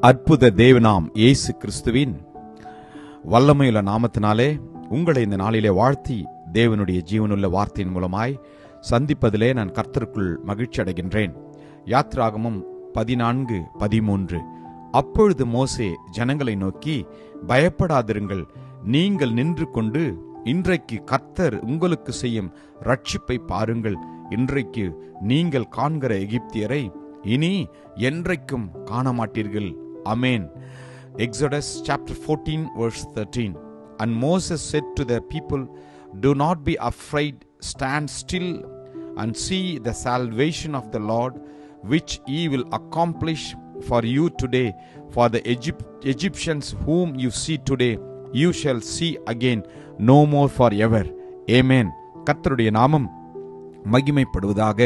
அற்புத தேவனாம் இயேசு கிறிஸ்துவின் வல்லமையுள்ள நாமத்தினாலே உங்களை இந்த நாளிலே வாழ்த்தி தேவனுடைய ஜீவனுள்ள வார்த்தையின் மூலமாய் சந்திப்பதிலே நான் கர்த்தருக்குள் மகிழ்ச்சி அடைகின்றேன். யாத்ராகமம் பதினான்கு பதிமூன்று. அப்பொழுது மோசே ஜனங்களை நோக்கி பயப்படாதிருங்கள். நீங்கள் நின்று கொண்டு இன்றைக்கு கர்த்தர் உங்களுக்கு செய்யும் ரட்சிப்பை பாருங்கள். இன்றைக்கு நீங்கள் காண்கிற எகிப்தியரை இனி என்றைக்கும் காண மாட்டீர்கள் அமேன் Exodus chapter 14, verse 13. And Moses said to the people, Do not be afraid, stand still and see the salvation of the Lord, which he will accomplish for you today. For the Egypt- Egyptians whom you see today, you shall see again no more forever. Amen. கர்த்தருடைய நாமம் மகிமைப்படுவதாக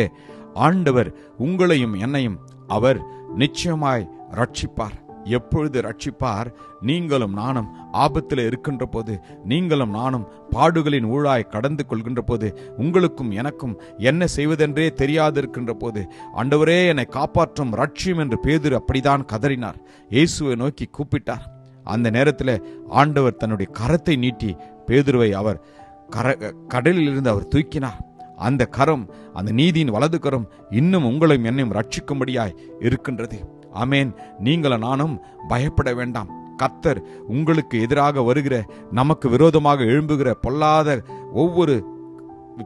ஆண்டவர் உங்களையும் என்னையும் அவர் நிச்சயமாய் ரட்சிப்பார் எப்பொழுது ரட்சிப்பார் நீங்களும் நானும் ஆபத்தில் இருக்கின்ற போது நீங்களும் நானும் பாடுகளின் ஊழாய் கடந்து கொள்கின்ற போது உங்களுக்கும் எனக்கும் என்ன செய்வதென்றே தெரியாதிருக்கின்ற போது ஆண்டவரே என்னை காப்பாற்றும் ரட்சியம் என்று பேதுரு அப்படிதான் கதறினார். இயேசுவை நோக்கி கூப்பிட்டார். அந்த நேரத்தில் ஆண்டவர் தன்னுடைய கரத்தை நீட்டி பேதுருவை அவர் கர கடலிலிருந்து அவர் தூக்கினார். அந்த கரம் அந்த நீதியின் வலது கரம் இன்னும் உங்களையும் என்னையும் ரட்சிக்கும்படியாய் இருக்கின்றது. அமேன் நீங்கள நானும் பயப்பட வேண்டாம். கர்த்தர் உங்களுக்கு எதிராக வருகிற நமக்கு விரோதமாக எழும்புகிற பொல்லாத ஒவ்வொரு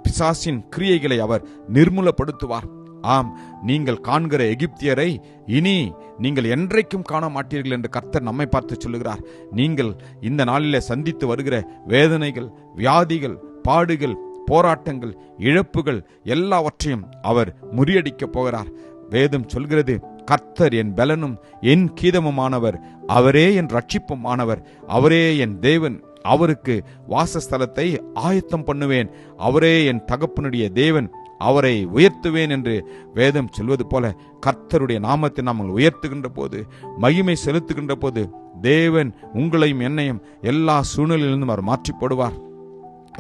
பிசாசின் கிரியைகளை அவர் நிர்மூலப்படுத்துவார். ஆம் நீங்கள் காண்கிற எகிப்தியரை இனி நீங்கள் என்றைக்கும் காண மாட்டீர்கள் என்று கர்த்தர் நம்மை பார்த்து சொல்லுகிறார். நீங்கள் இந்த நாளில் சந்தித்து வருகிற வேதனைகள் வியாதிகள் பாடுகள் போராட்டங்கள் இழப்புகள் எல்லாவற்றையும் அவர் முறியடிக்கப் போகிறார். வேதம் சொல்கிறது கர்த்தர் என் பலனும் என் கீதமுமானவர். அவரே என் ரட்சிப்புமானவர் அவரே என் தேவன். அவருக்கு வாசஸ்தலத்தை ஆயத்தம் பண்ணுவேன். அவரே என் தகப்பனுடைய தேவன். அவரை உயர்த்துவேன் என்று வேதம் சொல்வது போல கர்த்தருடைய நாமத்தை நாங்கள் உயர்த்துகின்ற போது மகிமை செலுத்துகின்ற போது தேவன் உங்களையும் என்னையும் எல்லா சூழ்நிலையிலிருந்தும் அவர் மாற்றி போடுவார்.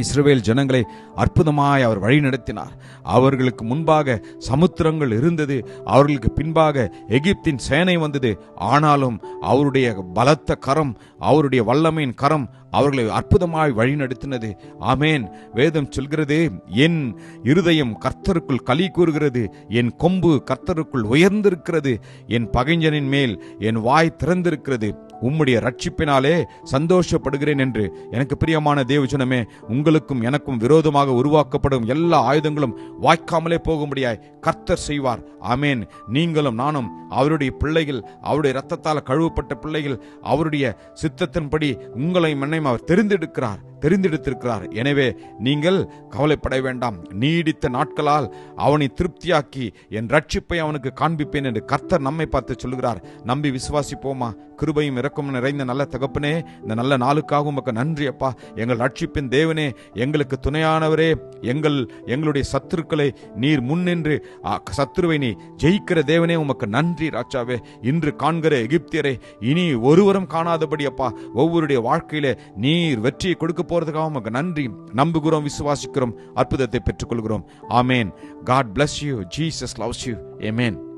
இஸ்ரவேல் ஜனங்களை அற்புதமாய் அவர் வழி நடத்தினார் அவர்களுக்கு முன்பாக சமுத்திரங்கள் இருந்தது அவர்களுக்கு பின்பாக எகிப்தின் சேனை வந்தது. ஆனாலும் அவருடைய பலத்த கரம் அவருடைய வல்லமையின் கரம் அவர்களை அற்புதமாய் வழிநடத்தினது. ஆமேன். வேதம் சொல்கிறது என் இருதயம் கர்த்தருக்குள் களி கூறுகிறது என் கொம்பு கர்த்தருக்குள் உயர்ந்திருக்கிறது என் பகைஞனின் மேல் என் வாய் திறந்திருக்கிறது. உம்முடைய ரட்சிப்பினாலே சந்தோஷப்படுகிறேன் என்று எனக்கு பிரியமான தேவஜனமே உங்களுக்கும் எனக்கும் விரோதமாக உருவாக்கப்படும் எல்லா ஆயுதங்களும் வாய்க்காமலே போகும்படியாய் கர்த்தர் செய்வார். ஆமேன். நீங்களும் நானும் அவருடைய பிள்ளைகள் அவருடைய ரத்தத்தால் கழுவப்பட்ட பிள்ளைகள் அவருடைய சித்தத்தின்படி உங்களையும் மண்ணையும் அவர் தெரிந்தெடுக்கிறார் தெரிந்தெடுத்திருக்கிறார். எனவே நீங்கள் கவலைப்பட வேண்டாம். நீடித்த நாட்களால் அவனை திருப்தியாக்கி என் ரட்சிப்பை அவனுக்கு காண்பிப்பேன் என்று கர்த்தர் நம்மை பார்த்து சொல்கிறார் நம்பி விசுவாசிப்போமா? கிருபையும் இறக்கும் நிறைந்த நல்ல தகப்பனே இந்த நல்ல நாளுக்காக உமக்கு நன்றி அப்பா. எங்கள் ரட்சிப்பின் தேவனே எங்களுக்கு துணையானவரே எங்கள் எங்களுடைய சத்துருக்களை நீர் முன்னின்று சத்துருவை நீ ஜெயிக்கிற தேவனே உமக்கு நன்றி ராஜாவே. இன்று காண்கிற எகிப்தியரை இனி ஒருவரும் காணாதபடி அப்பா. ஒவ்வொருடைய வாழ்க்கையில நீர் வெற்றியை கொடுக்க போறதுக்காக உமக்கு நன்றி. நம்புகிறோம் விசுவாசிக்கிறோம் அற்புதத்தை பெற்றுக்கொள்கிறோம். ஆமேன். God bless you Jesus loves you amen